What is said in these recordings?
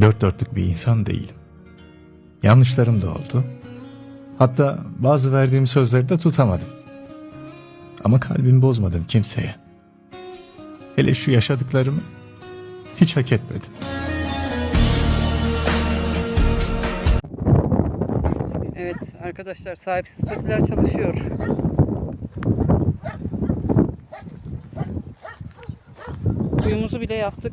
dört dörtlük bir insan değilim. Yanlışlarım da oldu. Hatta bazı verdiğim sözleri de tutamadım. Ama kalbimi bozmadım kimseye. Hele şu yaşadıklarımı hiç hak etmedim. Evet arkadaşlar sahipsiz patiler çalışıyor. Kuyumuzu bile yaptık.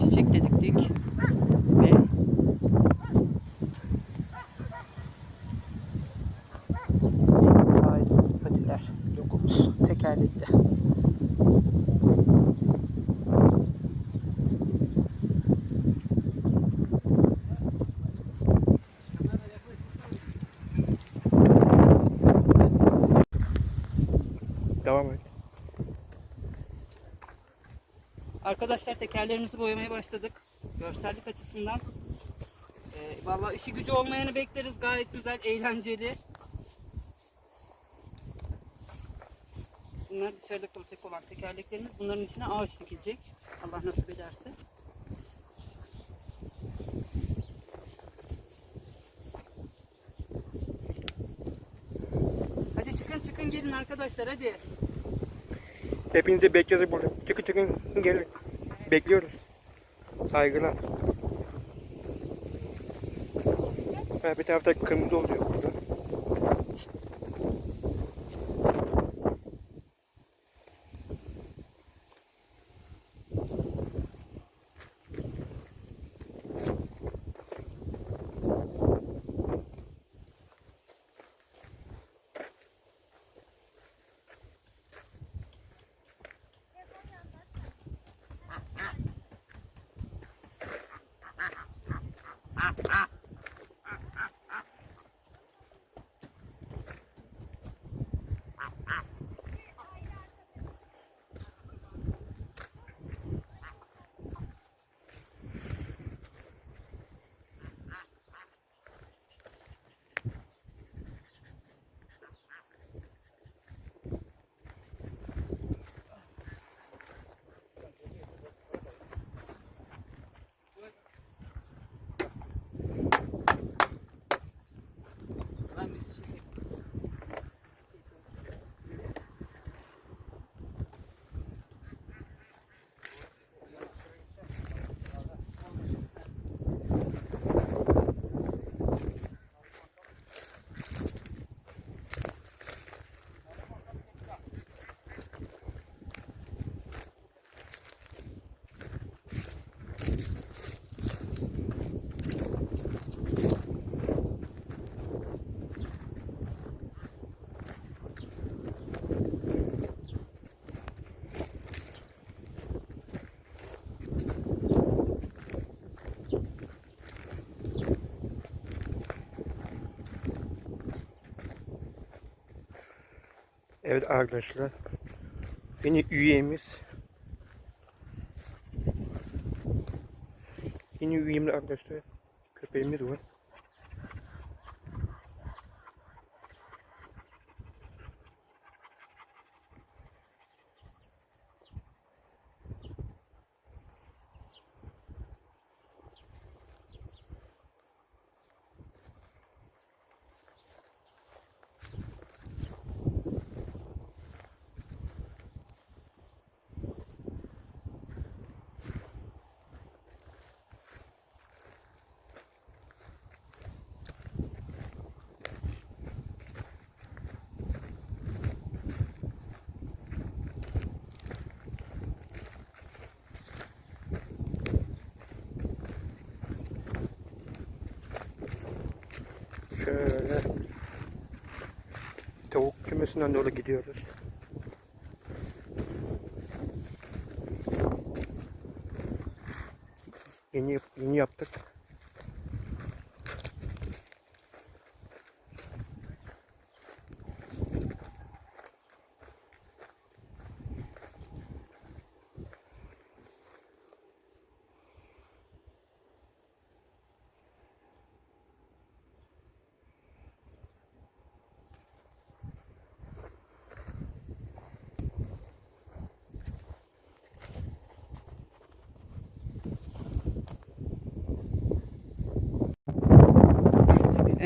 Çiçek de diktik. Ve sahipsiz patiler tekerlekli. Devam et. Arkadaşlar tekerlerimizi boyamaya başladık. Görsellik açısından. Ee, Valla işi gücü olmayanı bekleriz. Gayet güzel, eğlenceli. Bunlar dışarıda kalacak olan tekerleklerimiz. Bunların içine ağaç dikilecek. Allah nasip ederse. Hadi çıkın çıkın gelin arkadaşlar hadi. Hepinizi bekliyoruz burada. Çıkın çıkın gelin. Bekliyoruz. Saygılar. Bir tarafta kırmızı oluyor Evet arkadaşlar. Yeni üyemiz. Yeni üyemiz arkadaşlar. Köpeğimiz var. Şöyle tavuk kümesinden doğru gidiyoruz. Yeni, yeni yaptık.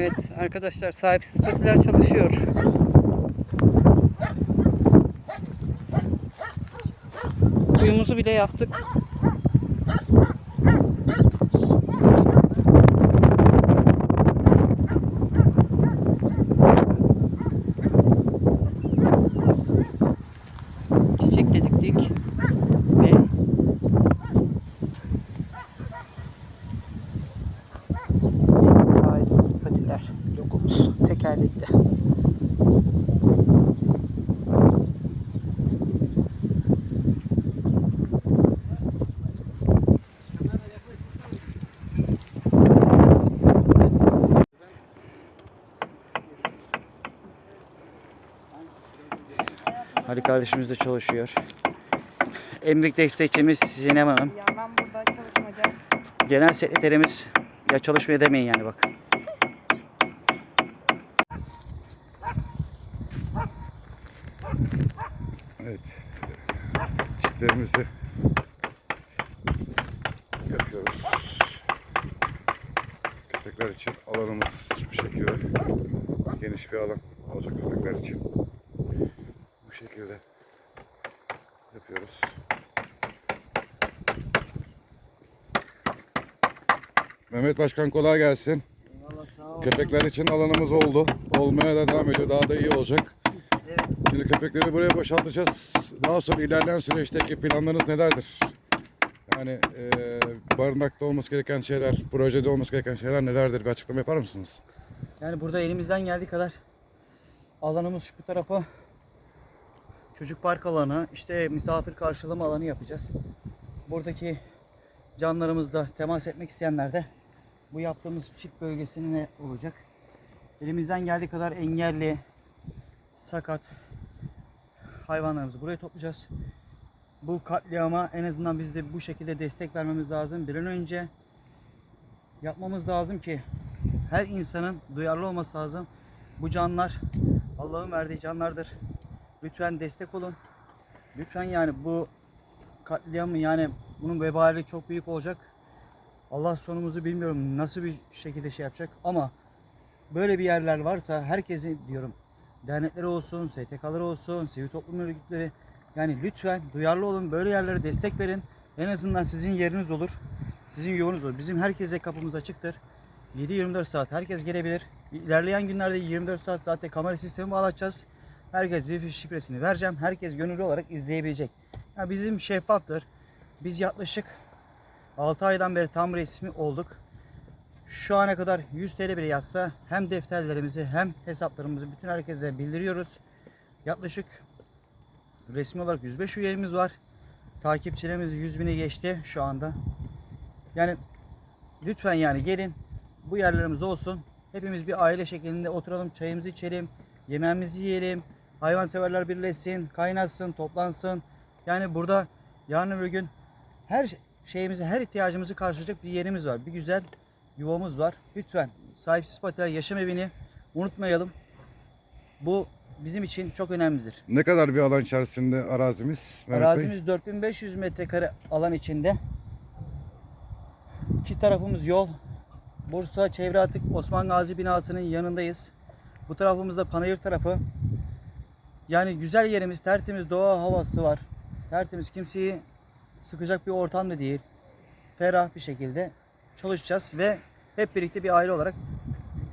Evet arkadaşlar sahipsiz patiler çalışıyor. Kuyumuzu bile yaptık. Çiçek de diktik. Ve sahipsiz patiler tekerlekli. Ali kardeşimiz de çalışıyor. En büyük destekçimiz Sinem Hanım. burada. Genel sekreterimiz ya çalışmaya demeyin yani bak. Evet. Çitlerimizi yapıyoruz. Köpekler için alanımız bu şekilde. Geniş bir alan olacak köpekler için. Bu şekilde yapıyoruz. Mehmet Başkan kolay gelsin. Köpekler için alanımız oldu. Olmaya da devam ediyor. Daha da iyi olacak. Şimdi köpekleri buraya boşaltacağız. Daha sonra ilerleyen süreçteki planlarınız nelerdir? Yani eee barınakta olması gereken şeyler, projede olması gereken şeyler nelerdir? Bir açıklama yapar mısınız? Yani burada elimizden geldiği kadar alanımız şu tarafı çocuk park alanı, işte misafir karşılama alanı yapacağız. Buradaki canlarımızla temas etmek isteyenler de bu yaptığımız çift bölgesine olacak. Elimizden geldiği kadar engelli, sakat hayvanlarımızı buraya toplayacağız. Bu katliama en azından biz de bu şekilde destek vermemiz lazım. Bir an önce yapmamız lazım ki her insanın duyarlı olması lazım. Bu canlar Allah'ın verdiği canlardır. Lütfen destek olun. Lütfen yani bu katliamı yani bunun vebali çok büyük olacak. Allah sonumuzu bilmiyorum nasıl bir şekilde şey yapacak ama böyle bir yerler varsa herkesi diyorum dernekleri olsun, STK'ları olsun, sivil toplum örgütleri yani lütfen duyarlı olun böyle yerlere destek verin. En azından sizin yeriniz olur. Sizin yolunuz olur. Bizim herkese kapımız açıktır. 7-24 saat herkes gelebilir. İlerleyen günlerde 24 saat zaten kamera sistemi bağlatacağız. Herkes wifi şifresini vereceğim. Herkes gönüllü olarak izleyebilecek. Ya bizim şeffaftır. Biz yaklaşık 6 aydan beri tam resmi olduk. Şu ana kadar 100 TL bile yazsa hem defterlerimizi hem hesaplarımızı bütün herkese bildiriyoruz. Yaklaşık resmi olarak 105 üyemiz var. Takipçilerimiz 100 bini geçti şu anda. Yani lütfen yani gelin bu yerlerimiz olsun. Hepimiz bir aile şeklinde oturalım, çayımızı içelim, yemeğimizi yiyelim. Hayvanseverler birleşsin, kaynaşsın, toplansın. Yani burada yarın öbür gün her şey- şeyimizi, her ihtiyacımızı karşılayacak bir yerimiz var. Bir güzel yuvamız var. Lütfen sahipsiz patiler yaşam evini unutmayalım. Bu bizim için çok önemlidir. Ne kadar bir alan içerisinde arazimiz? Mehmet Bey? Arazimiz 4500 metrekare alan içinde. İki tarafımız yol. Bursa Çevre Atık Osman Gazi binasının yanındayız. Bu tarafımızda Panayır tarafı. Yani güzel yerimiz, tertemiz doğa havası var. Tertemiz kimseyi sıkacak bir ortam da değil. Ferah bir şekilde çalışacağız ve hep birlikte bir aile olarak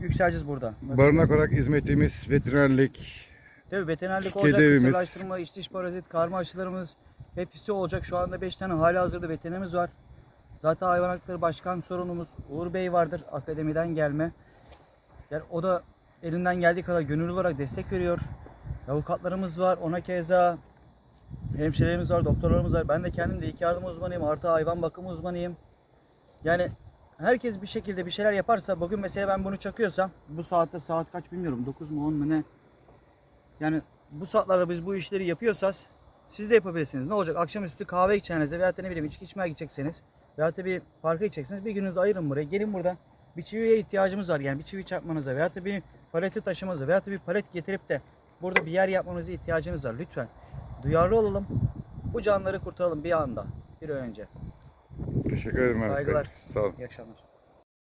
yükseleceğiz burada. Nasıl Barınak olarak hizmetimiz, veterinerlik, Tabii veterinerlik olacak, evimiz. kısırlaştırma, iç dış parazit, karma aşılarımız hepsi olacak. Şu anda 5 tane hali hazırda veterinerimiz var. Zaten hayvan hakları başkan sorunumuz Uğur Bey vardır akademiden gelme. Yani o da elinden geldiği kadar gönüllü olarak destek veriyor. Avukatlarımız var ona keza hemşirelerimiz var, doktorlarımız var. Ben de kendim de ilk yardım uzmanıyım, artı hayvan bakım uzmanıyım. Yani herkes bir şekilde bir şeyler yaparsa, bugün mesela ben bunu çakıyorsam, bu saatte saat kaç bilmiyorum, 9 mu 10 mu ne? Yani bu saatlerde biz bu işleri yapıyorsak siz de yapabilirsiniz. Ne olacak? Akşamüstü kahve içeceğinize veyahut da ne bileyim içki içmeye gidecekseniz veyahut da bir parka gideceksiniz. Bir gününüzü ayırın buraya. Gelin burada. Bir çiviye ihtiyacımız var. Yani bir çivi çakmanıza veyahut da bir paleti taşımanıza veyahut da bir palet getirip de burada bir yer yapmanıza ihtiyacınız var. Lütfen. Duyarlı olalım. Bu canları kurtaralım bir anda. Bir önce. Teşekkür ederim. Saygılar. Sağ olun. İyi akşamlar.